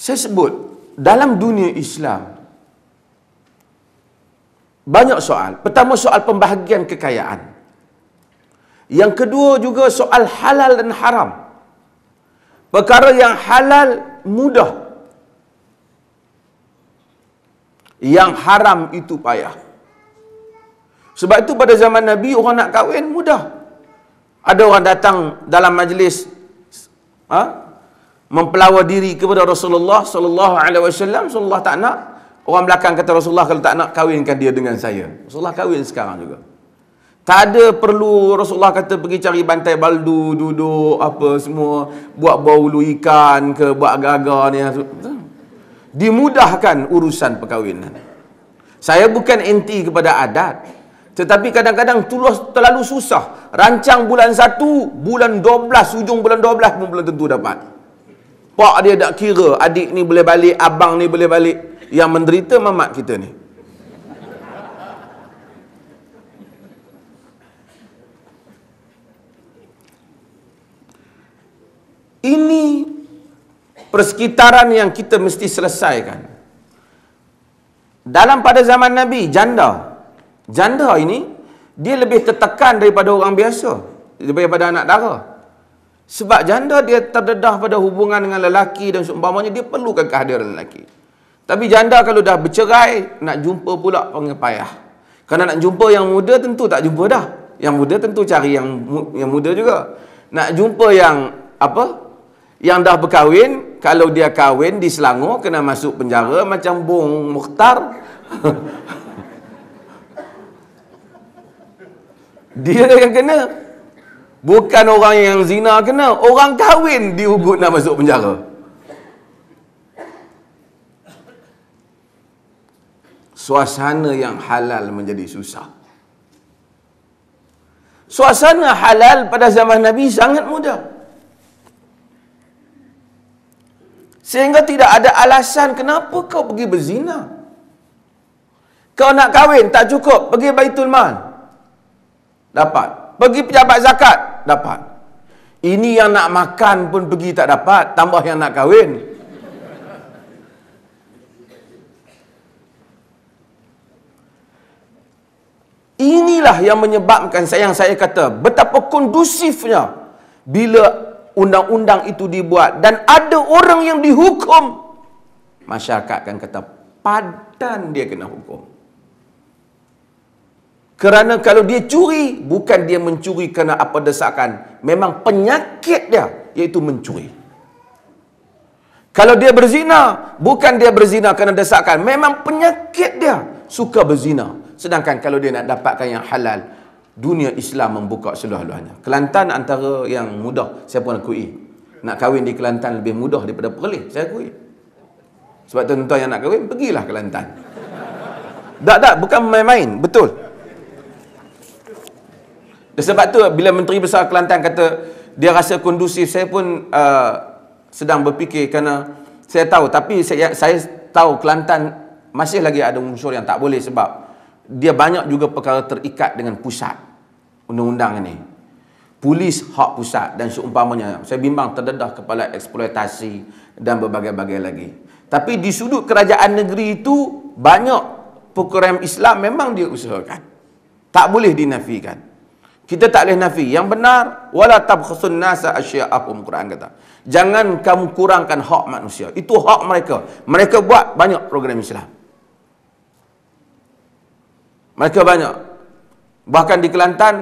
Saya sebut, dalam dunia Islam, banyak soal. Pertama soal pembahagian kekayaan. Yang kedua juga soal halal dan haram. Perkara yang halal mudah. Yang haram itu payah. Sebab itu pada zaman Nabi orang nak kahwin mudah. Ada orang datang dalam majlis ha? Mempelawa diri kepada Rasulullah sallallahu alaihi wasallam, Rasulullah tak nak. Orang belakang kata Rasulullah kalau tak nak kahwinkan dia dengan saya. Rasulullah kahwin sekarang juga. Tak ada perlu Rasulullah kata pergi cari bantai baldu, duduk apa semua, buat bau ikan ke, buat agar-agar ni. Dimudahkan urusan perkahwinan. Saya bukan anti kepada adat. Tetapi kadang-kadang terlalu susah. Rancang bulan 1, bulan 12, ujung bulan 12 pun belum tentu dapat. Pak dia tak kira adik ni boleh balik, abang ni boleh balik. Yang menderita mamak kita ni. Ini persekitaran yang kita mesti selesaikan. Dalam pada zaman Nabi, janda. Janda ini, dia lebih tertekan daripada orang biasa. Daripada anak dara. Sebab janda dia terdedah pada hubungan dengan lelaki dan seumpamanya, dia perlukan kehadiran lelaki. Tapi janda kalau dah bercerai, nak jumpa pula panggil payah. Kerana nak jumpa yang muda, tentu tak jumpa dah. Yang muda tentu cari yang yang muda juga. Nak jumpa yang apa? Yang dah berkahwin, kalau dia kahwin di Selangor, kena masuk penjara macam Bung Mukhtar. dia yang kena. Bukan orang yang zina kena. Orang kahwin diugut nak masuk penjara. Suasana yang halal menjadi susah. Suasana halal pada zaman Nabi sangat mudah. Sehingga tidak ada alasan kenapa kau pergi berzina. Kau nak kahwin tak cukup, pergi Baitul Mal. Dapat. Pergi pejabat zakat, dapat. Ini yang nak makan pun pergi tak dapat, tambah yang nak kahwin. Inilah yang menyebabkan saya yang saya kata betapa kondusifnya bila undang-undang itu dibuat dan ada orang yang dihukum masyarakat akan kata padan dia kena hukum kerana kalau dia curi bukan dia mencuri kerana apa desakan memang penyakit dia iaitu mencuri kalau dia berzina bukan dia berzina kerana desakan memang penyakit dia suka berzina sedangkan kalau dia nak dapatkan yang halal dunia Islam membuka seluruh-luruhnya. Kelantan antara yang mudah saya pun akui. Nak kahwin di Kelantan lebih mudah daripada Perlis, saya akui. Sebab tuan-tuan yang nak kahwin, pergilah Kelantan. Tak, tak, bukan main-main, betul. Sebab tu bila Menteri Besar Kelantan kata dia rasa kondusif, saya pun uh, sedang berfikir kerana saya tahu, tapi saya, saya tahu Kelantan masih lagi ada unsur yang tak boleh sebab dia banyak juga perkara terikat dengan pusat undang-undang ini. Polis hak pusat dan seumpamanya. Saya bimbang terdedah kepala eksploitasi dan berbagai-bagai lagi. Tapi di sudut kerajaan negeri itu banyak program Islam memang dia usahakan. Tak boleh dinafikan. Kita tak boleh nafi. Yang benar wala tabkhasun nasa asya'ahum Quran kata. Jangan kamu kurangkan hak manusia. Itu hak mereka. Mereka buat banyak program Islam. Mereka banyak. Bahkan di Kelantan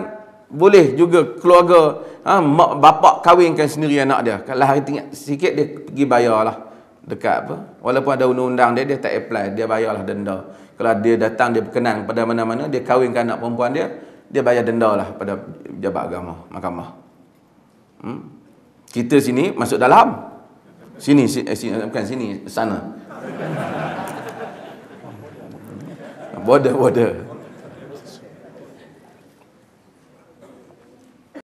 boleh juga keluarga ha, mak bapak kahwinkan sendiri anak dia. Kalau hari tinggal sikit dia pergi bayarlah dekat apa. Walaupun ada undang-undang dia dia tak apply, dia bayarlah denda. Kalau dia datang dia berkenan pada mana-mana dia kahwinkan anak perempuan dia, dia bayar denda lah pada jabat agama, mahkamah. Hmm? Kita sini masuk dalam. Sini, eh, sini bukan sini, sana. Border, border.